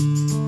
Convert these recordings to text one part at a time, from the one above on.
Mm-hmm.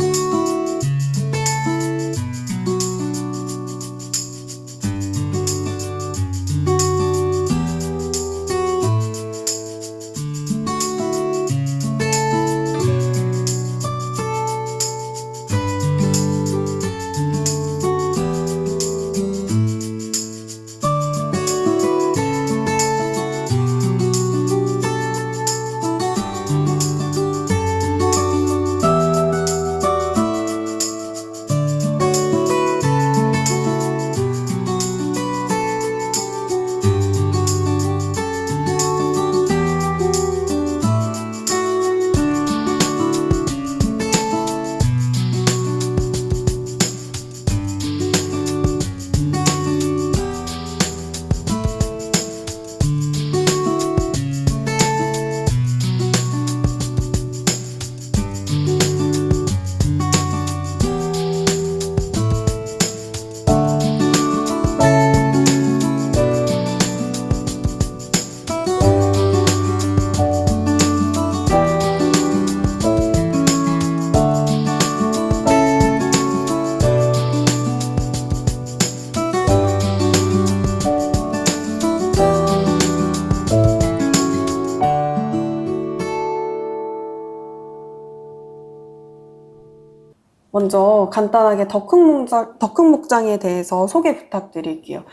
먼저 간단하게 덕흥목장, 덕흥목장에 대해서 소개 부탁드릴게요.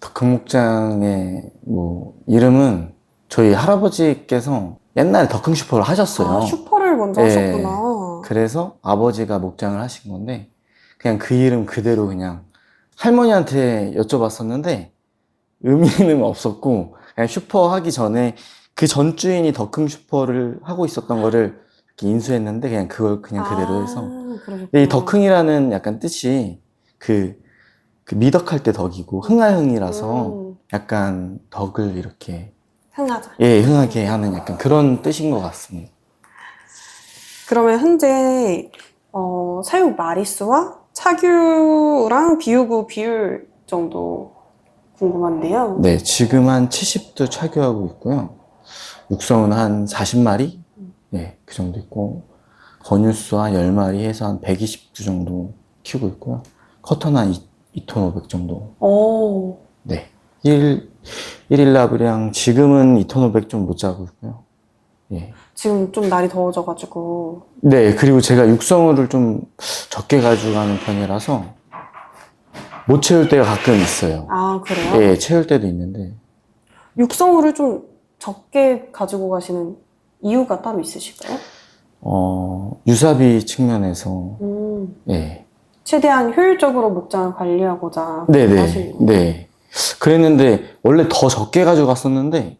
덕흥목장의 뭐 이름은 저희 할아버지께서 옛날에 덕흥 슈퍼를 하셨어요. 아, 슈퍼를 먼저 예. 하셨구나. 그래서 아버지가 목장을 하신 건데 그냥 그 이름 그대로 그냥 할머니한테 여쭤봤었는데 의미는 없었고 그냥 슈퍼 하기 전에 그 전 주인이 덕흥 슈퍼를 하고 있었던 거를 이렇게 인수했는데 그냥 그걸 그냥 그대로 해서 아. 근데 이 덕흥이라는 약간 뜻이 그, 그 미덕할 때 덕이고 흥하흥이라서 음, 약간 덕을 이렇게 흥하자. 예 흥하게 하는 약간 그런 뜻인 것 같습니다. 그러면 현재 어, 사육 마리수와 차규랑 비유구 비율 정도 궁금한데요. 네 지금 한 70도 차교하고 있고요. 육성은 한 40마리 네, 그 정도 있고 건유수 한 10마리 해서 한 120두 정도 키우고 있고요. 커터는 한 2, 톤 500 정도 오, 네. 1, 1일 나브량 지금은 2톤 500 좀 못 자고 있고요. 예. 지금 좀 날이 더워져가지고 네, 그리고 제가 육성우를 좀 적게 가져가는 편이라서 못 채울 때가 가끔 있어요. 아 그래요? 예, 채울 때도 있는데. 육성우를 좀 적게 가지고 가시는 이유가 따로 있으실까요? 어, 유사비 측면에서, 음, 예. 최대한 효율적으로 목장을 관리하고자 네네, 하시는 거예요. 네. 그랬는데, 원래 더 적게 가져갔었는데,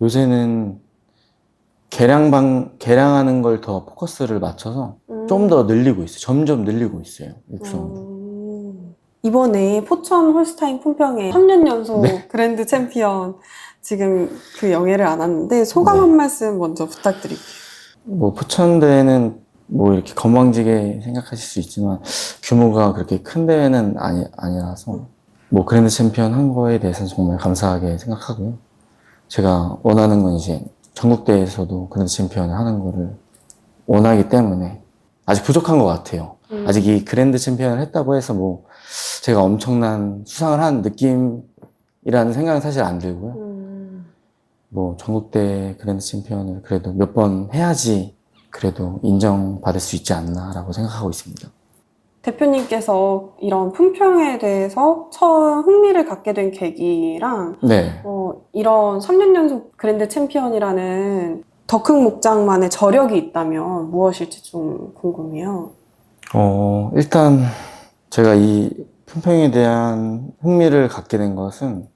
요새는 개량방, 개량하는 걸 더 포커스를 맞춰서 음. 좀 더 늘리고 있어요. 점점 늘리고 있어요, 육성우. 음. 이번에 포천 홀스타인 품평에 3년 연속 네. 그랜드 챔피언 지금 그 영예를 안았는데 소감 네. 한 말씀 먼저 부탁드릴게요. 뭐 포천대회는 뭐 이렇게 건방지게 생각하실 수 있지만 규모가 그렇게 큰 대회는 아니, 아니라서 뭐 그랜드 챔피언 한 거에 대해서는 정말 감사하게 생각하고요. 제가 원하는 건 이제 전국대회에서도 그랜드 챔피언을 하는 거를 원하기 때문에 아직 부족한 것 같아요. 음. 아직 이 그랜드 챔피언을 했다고 해서 뭐 제가 엄청난 수상을 한 느낌이라는 생각은 사실 안 들고요. 음. 뭐 전국대 그랜드 챔피언을 그래도 몇 번 해야지 그래도 인정받을 수 있지 않나라고 생각하고 있습니다. 대표님께서 이런 품평에 대해서 처음 흥미를 갖게 된 계기랑 네. 어, 이런 3년 연속 그랜드 챔피언이라는 덕흥 목장만의 저력이 있다면 무엇일지 좀 궁금해요. 어, 일단 제가 이 품평에 대한 흥미를 갖게 된 것은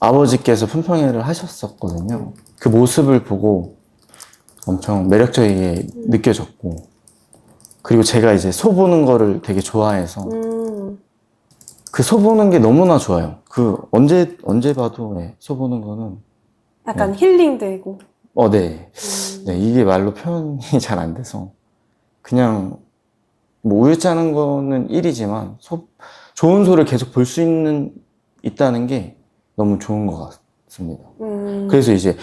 아버지께서 품평회를 하셨었거든요. 그 모습을 보고 엄청 매력적이게 느껴졌고 그리고 제가 이제 소 보는 거를 되게 좋아해서 음, 그 소 보는 게 너무나 좋아요. 그 언제 언제 봐도 네, 소 보는 거는 약간 힐링되고. 어, 네. 음, 네, 이게 말로 표현이 잘 안 돼서 그냥 뭐 우유 짜는 거는 일이지만 소, 좋은 소를 계속 볼 수 있는 있다는 게 너무 좋은 것 같습니다. 음, 그래서 이제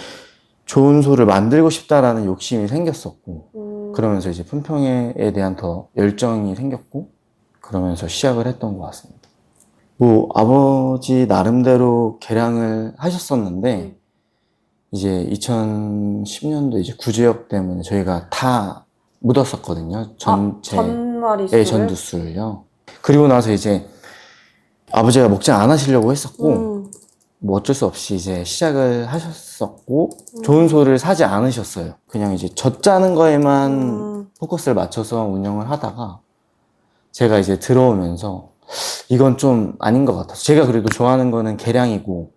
좋은 소를 만들고 싶다라는 욕심이 생겼었고 음, 그러면서 이제 품평에 대한 더 열정이 생겼고 그러면서 시작을 했던 것 같습니다. 뭐 아버지 나름대로 개량을 하셨었는데 음. 이제 2010년도 이제 구제역 때문에 저희가 다 묻었었거든요. 전체 아, 예, 전두술요. 그리고 나서 이제 아버지가 목장 안 하시려고 했었고 음. 뭐 어쩔 수 없이 이제 시작을 하셨었고 좋은 소를 사지 않으셨어요. 그냥 이제 젖 짜는 거에만 음. 포커스를 맞춰서 운영을 하다가 제가 이제 들어오면서 이건 좀 아닌 것 같아서 제가 그래도 좋아하는 거는 개량이고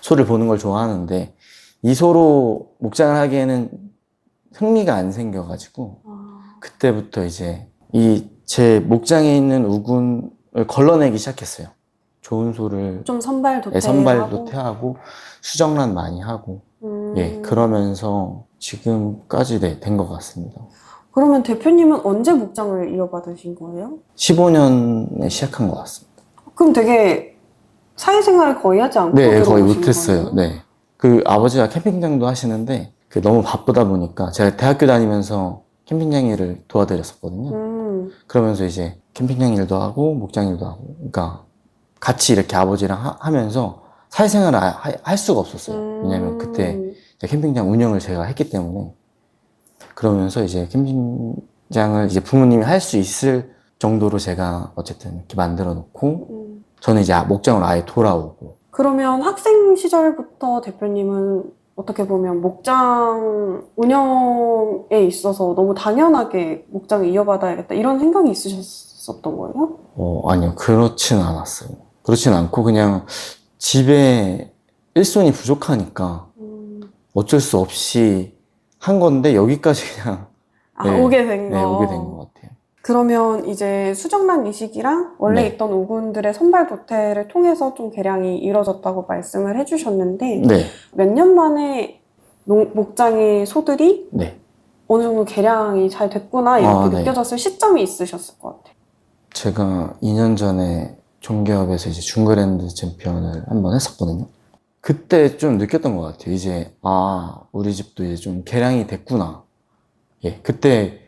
소를 보는 걸 좋아하는데 이 소로 목장을 하기에는 흥미가 안 생겨가지고 아, 그때부터 이제 이 제 목장에 있는 우군을 걸러내기 시작했어요. 좋은 소를 좀 선발 도태 예, 선발 도 태하고 수정란 많이 하고 음. 예 그러면서 지금까지 네, 된것 같습니다. 그러면 대표님은 언제 목장을 이어받으신 거예요? 15년에 시작한 것 같습니다. 그럼 되게 사회생활을 거의 하지 않고 네, 거의 들어오신 못했어요. 거예요? 네. 그 아버지가 캠핑장도 하시는데 그 너무 바쁘다 보니까 제가 대학교 다니면서 캠핑장 일을 도와드렸었거든요. 음. 그러면서 이제 캠핑장 일도 하고 목장 일도 하고 그러니까 같이 이렇게 아버지랑 하, 면서 사회생활을 하- 하- 할 수가 없었어요. 왜냐면 그때 음. 캠핑장 운영을 제가 했기 때문에 그러면서 이제 캠핑장을 이제 부모님이 할 수 있을 정도로 제가 어쨌든 이렇게 만들어 놓고 음. 저는 이제 목장으로 아예 돌아오고 그러면 학생 시절부터 대표님은 어떻게 보면 목장 운영에 있어서 너무 당연하게 목장을 이어받아야겠다 이런 생각이 있으셨었던 거예요? 어 아니요 그렇지는 않았어요. 그렇지는 않고 그냥 집에 일손이 부족하니까 음. 어쩔 수 없이 한 건데 여기까지 그냥 아, 네. 오게 된 거. 네, 오게 된 것 같아요. 그러면 이제 수정란 이식이랑 원래 네. 있던 우군들의 선발 도태를 통해서 좀 개량이 이뤄졌다고 말씀을 해주셨는데 네, 몇 년 만에 농- 목장의 소들이 네. 어느 정도 개량이 잘 됐구나 이렇게 아, 네. 느껴졌을 시점이 있으셨을 것 같아요. 제가 2년 전에 종기업에서 이제 중그랜드 챔피언을 한 번 했었거든요. 그때 좀 느꼈던 것 같아요. 이제, 아, 우리 집도 이제 좀 개량이 됐구나. 예, 그때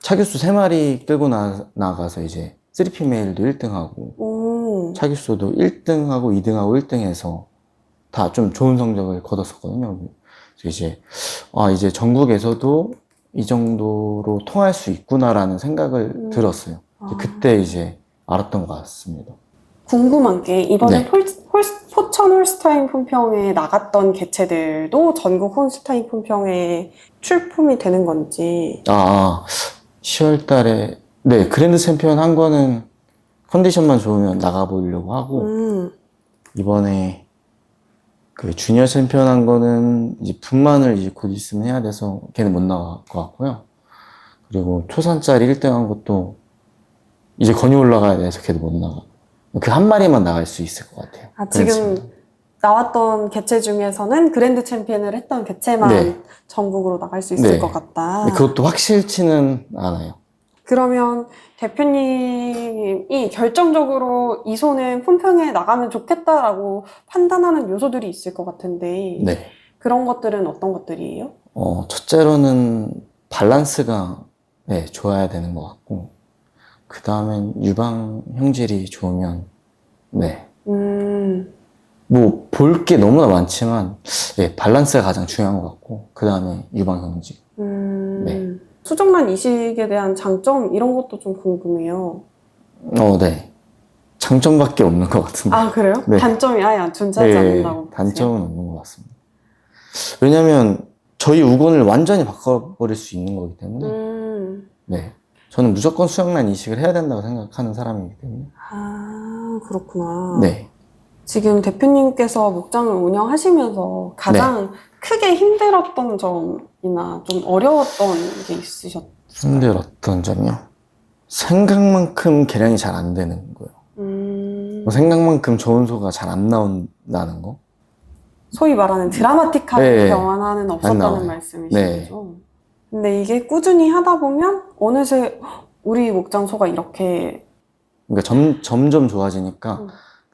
차규수 3마리 끌고 나, 나가서 이제 3피 메일도 1등하고, 오. 차규수도 1등하고 2등하고 1등해서 다 좀 좋은 성적을 거뒀었거든요. 그래서 이제, 아, 이제 전국에서도 이 정도로 통할 수 있구나라는 생각을 음. 들었어요. 아. 그때 이제 알았던 것 같습니다. 궁금한 게 이번에 네. 폴, 홀, 포천 홀스타인 품평에 나갔던 개체들도 전국 홀스타인 품평에 출품이 되는 건지 아, 10월 달에, 네, 그랜드 챔피언 한 거는 컨디션만 좋으면 나가보려고 하고, 음. 이번에 그 주니어 챔피언 한 거는 이제 분만을 이제 곧 있으면 해야 돼서 걔는 못 나갈 것 같고요. 그리고 초산짜리 1등 한 것도 이제 건이 올라가야 돼서 걔도 못 나가. 그 한 마리만 나갈 수 있을 것 같아요. 아, 지금 그렇습니다. 나왔던 개체 중에서는 그랜드 챔피언을 했던 개체만 네. 전국으로 나갈 수 있을 네. 것 같다. 근데 그것도 확실치는 않아요. 그러면 대표님이 결정적으로 이 손은 품평에 나가면 좋겠다라고 판단하는 요소들이 있을 것 같은데 네. 그런 것들은 어떤 것들이에요? 어, 첫째로는 밸런스가 네, 좋아야 되는 것 같고, 그 다음엔 유방 형질이 좋으면, 네. 음, 뭐, 볼 게 너무나 많지만, 네, 밸런스가 가장 중요한 것 같고, 그 다음에 유방 형질. 음, 네. 수정란 이식에 대한 장점 이런 것도 좀 궁금해요. 어, 네. 장점밖에 없는 것 같은데. 아 그래요? 네. 단점이 아예 안 존재하지 네, 않는다고 보세요? 단점은 없는 것 같습니다. 왜냐면, 저희 우건을 완전히 바꿔버릴 수 있는 거기 때문에, 음, 네. 저는 무조건 수영란 이식을 해야 된다고 생각하는 사람이기 때문에, 아 그렇구나. 네. 지금 대표님께서 목장을 운영하시면서 가장 크게 힘들었던 점이나 좀 어려웠던 게 있으셨어요? 힘들었던 점이요. 생각만큼 개량이 잘 안 되는 거예요. 음, 뭐 생각만큼 좋은 소가 잘 안 나온다는 거. 소위 말하는 드라마틱한 네. 변화는 안 없었다는. 말씀이신 네. 거죠? 근데 이게 꾸준히 하다 보면 어느새 헉, 우리 목장 소가 이렇게 그러니까 점, 점점 좋아지니까 음.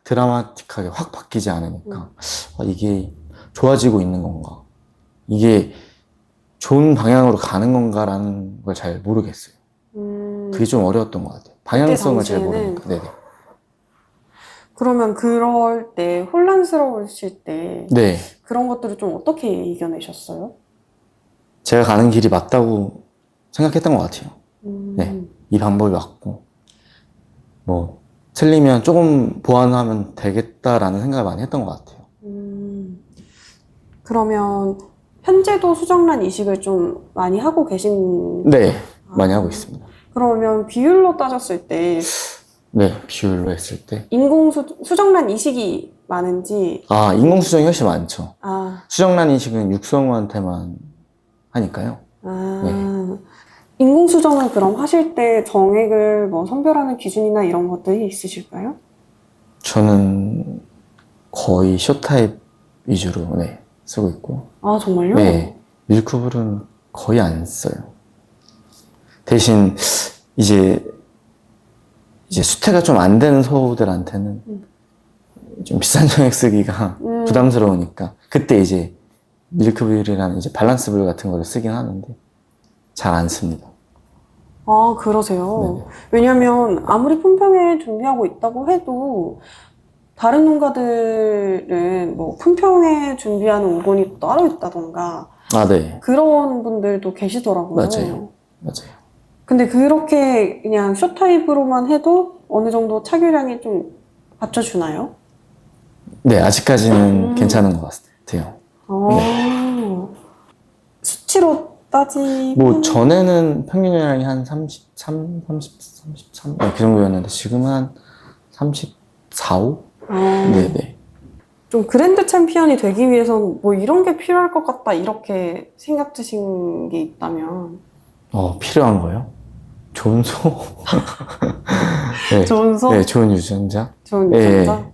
드라마틱하게 확 바뀌지 않으니까 아, 이게 좋아지고 있는 건가. 이게 좋은 방향으로 가는 건가라는 걸 잘 모르겠어요. 음, 그게 좀 어려웠던 것 같아요. 방향성을 잘 모르니까. 네네. 그러면 그럴 때 혼란스러우실 때 네. 그런 것들을 좀 어떻게 이겨내셨어요? 제가 가는 길이 맞다고 생각했던 것 같아요. 음, 네. 이 방법이 맞고, 뭐, 틀리면 조금 보완하면 되겠다라는 생각을 많이 했던 것 같아요. 음, 그러면 현재도 수정란 이식을 좀 많이 하고 계신 네. 많이 아, 하고 있습니다. 그러면 비율로 따졌을 때 네. 비율로 했을 때. 인공 수, 수정란 이식이 많은지 아, 인공 수정이 훨씬 많죠. 아, 수정란 이식은 육성우한테만 하니까요. 아 네. 인공 수정을 그럼 하실 때 정액을 뭐 선별하는 기준이나 이런 것들이 있으실까요? 저는 거의 쇼타입 위주로 네, 쓰고 있고 아 정말요? 네 밀크블은 거의 안 써요. 대신 이제 이제 수태가 좀 안 되는 소들한테는 음. 좀 비싼 정액 쓰기가 음. 부담스러우니까 그때 이제 밀크블이라는 이제 밸런스블 같은 거를 쓰긴 하는데 잘 안 씁니다. 아 그러세요. 네네. 왜냐면 아무리 품평회 준비하고 있다고 해도 다른 농가들은 뭐 품평회 준비하는 오건이 따로 있다던가 아 네. 그런 분들도 계시더라고요. 맞아요. 맞아요. 근데 그렇게 그냥 쇼타입으로만 해도 어느 정도 차교량이 좀 받쳐주나요? 네 아직까지는 음. 괜찮은 것 같아요. 아, 수치로 따지면 뭐 전에는 평균이랑이 한 33, 30, 33, 네, 그 정도였는데 지금은 한 34, 5? 아, 네네. 좀 그랜드 챔피언이 되기 위해선 뭐 이런 게 필요할 것 같다 이렇게 생각 드신 게 있다면 어 필요한 거요? 좋은 소? 네. 좋은 소, 네, 좋은 유전자. 좋은 예. 유전자.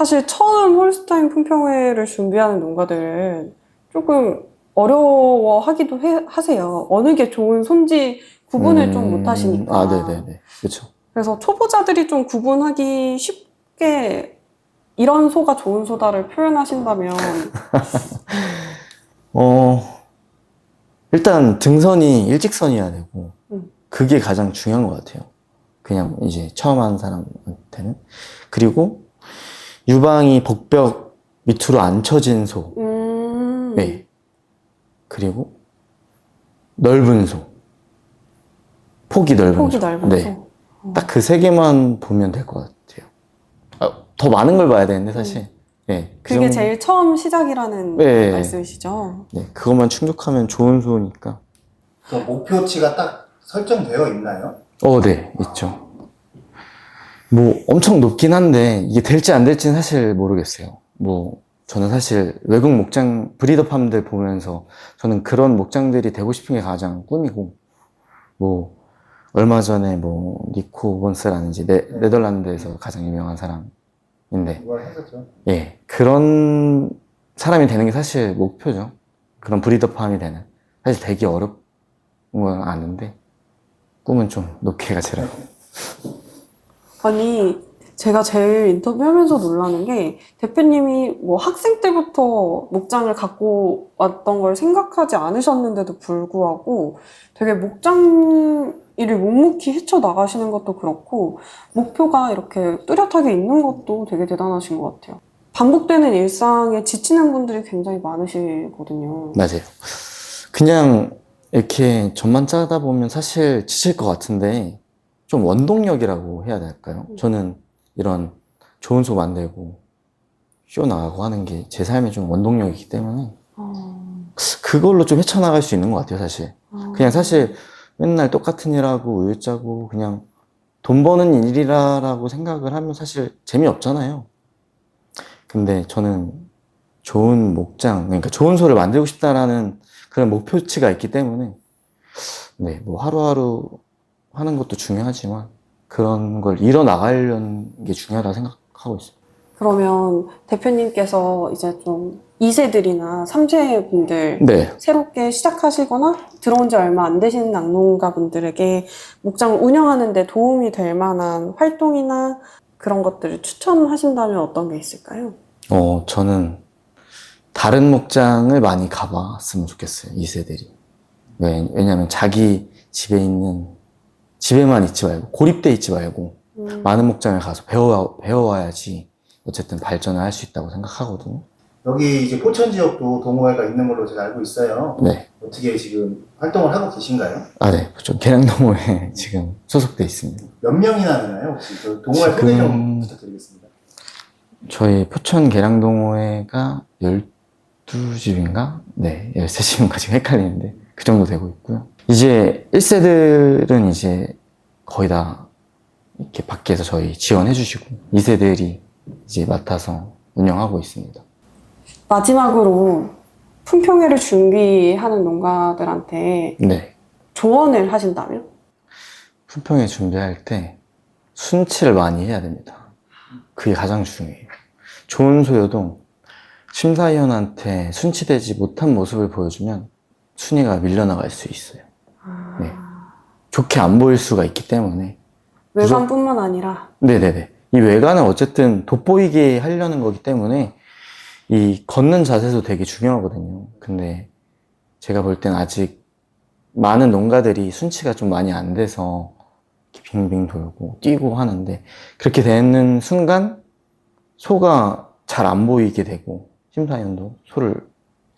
사실 처음 홀스타인 품평회를 준비하는 농가들은 조금 어려워하기도 해- 하세요. 어느 게 좋은 손지 구분을 좀 음, 못하시니까. 아, 네네네. 그렇죠. 그래서 초보자들이 좀 구분하기 쉽게 이런 소가 좋은 소다를 표현하신다면 어, 일단 등선이 일직선이어야 되고, 음. 그게 가장 중요한 것 같아요. 그냥 이제 처음 하는 사람한테는. 그리고 유방이 복벽 밑으로 안 쳐진 소. 음, 네. 그리고 넓은 소. 폭이 넓은 폭이 소. 넓은 네. 소. 딱그 세 개만 보면 될 것 같아요. 아, 더 많은 걸 봐야 되는데, 사실. 네. 그 그게 정도- 제일 처음 시작이라는 네. 말씀이시죠? 네. 그것만 충족하면 좋은 소니까. 그 목표치가 딱 설정되어 있나요? 어, 네, 있죠. 뭐, 엄청 높긴 한데, 이게 될지 안 될지는 사실 모르겠어요. 뭐, 저는 사실 외국 목장, 브리더 팜들 보면서 저는 그런 목장들이 되고 싶은 게 가장 꿈이고, 뭐, 얼마 전에 뭐, 니코 본스라는 이제 네, 네덜란드에서 가장 유명한 사람인데. 예, 그런 사람이 되는 게 사실 목표죠. 그런 브리더 팜이 되는. 사실 되게 어려운 건 아는데, 꿈은 좀 높게 가지라고. 아니, 제가 제일 인터뷰하면서 놀라는 게 대표님이 뭐 학생 때부터 목장을 갖고 왔던 걸 생각하지 않으셨는데도 불구하고 되게 목장 일을 묵묵히 헤쳐나가시는 것도 그렇고 목표가 이렇게 뚜렷하게 있는 것도 되게 대단하신 것 같아요. 반복되는 일상에 지치는 분들이 굉장히 많으시거든요. 맞아요. 그냥 이렇게 점만 짜다 보면 사실 지칠 것 같은데 좀 원동력이라고 해야 될까요? 저는 이런 좋은 소 만들고 쇼 나가고 하는 게 제 삶의 좀 원동력이기 때문에 아, 그걸로 좀 헤쳐나갈 수 있는 것 같아요, 사실. 아. 그냥 사실 맨날 똑같은 일 하고 우유 짜고 그냥 돈 버는 일이라고 생각을 하면 사실 재미없잖아요. 근데 저는 좋은 목장, 그러니까 좋은 소를 만들고 싶다라는 그런 목표치가 있기 때문에 네, 뭐 하루하루 하는 것도 중요하지만 그런 걸 이뤄나가려는 게 중요하다고 생각하고 있어요. 그러면 대표님께서 이제 좀 2세들이나 3세 분들 네. 새롭게 시작하시거나 들어온 지 얼마 안 되신 낙농가 분들에게 목장을 운영하는 데 도움이 될 만한 활동이나 그런 것들을 추천하신다면 어떤 게 있을까요? 어, 저는 다른 목장을 많이 가봤으면 좋겠어요, 2세들이. 왜, 왜냐면 자기 집에 있는, 집에만 있지 말고, 고립돼 있지 말고, 음. 많은 목장을 가서 배워, 배워와야지, 어쨌든 발전을 할 수 있다고 생각하거든요. 여기 이제 포천 지역도 동호회가 있는 걸로 제가 알고 있어요. 네. 어떻게 지금 활동을 하고 계신가요? 아, 네. 좀 계량 동호회 지금 소속돼 있습니다. 몇 명이나 되나요? 혹시 그 동호회 지금- 소개 좀 부탁드리겠습니다. 저희 포천 계량 동호회가 12집인가? 네, 13집인가 지금 헷갈리는데 그 정도 되고 있고요. 이제 1세들은 이제 거의 다 이렇게 밖에서 저희 지원해 주시고 2세들이 이제 맡아서 운영하고 있습니다. 마지막으로 품평회를 준비하는 농가들한테 네. 조언을 하신다면? 품평회 준비할 때 순치를 많이 해야 됩니다. 그게 가장 중요해요. 좋은 소요도 심사위원한테 순치되지 못한 모습을 보여주면 순위가 밀려나갈 수 있어요. 네. 좋게 안 보일 수가 있기 때문에. 외관뿐만 아니라 네네네. 이 외관은 어쨌든 돋보이게 하려는 거기 때문에 이 걷는 자세도 되게 중요하거든요. 근데 제가 볼 땐 아직 많은 농가들이 순치가 좀 많이 안 돼서 이렇게 빙빙 돌고 뛰고 하는데 그렇게 되는 순간 소가 잘 안 보이게 되고 심사위원도 소를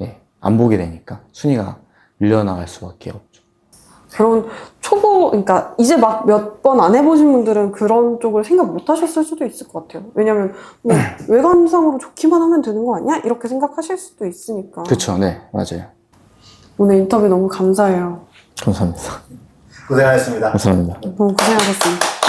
예, 안 보게 되니까 순위가 밀려나갈 수밖에 없죠. 그런 초보, 그러니까 이제 막 몇 번 안 해보신 분들은 그런 쪽을 생각 못 하셨을 수도 있을 것 같아요. 왜냐면 뭐 외관상으로 좋기만 하면 되는 거 아니야? 이렇게 생각하실 수도 있으니까. 그렇죠. 네, 맞아요. 오늘 인터뷰 너무 감사해요. 감사합니다. 고생하셨습니다. 감사합니다. 너무 고생하셨습니다.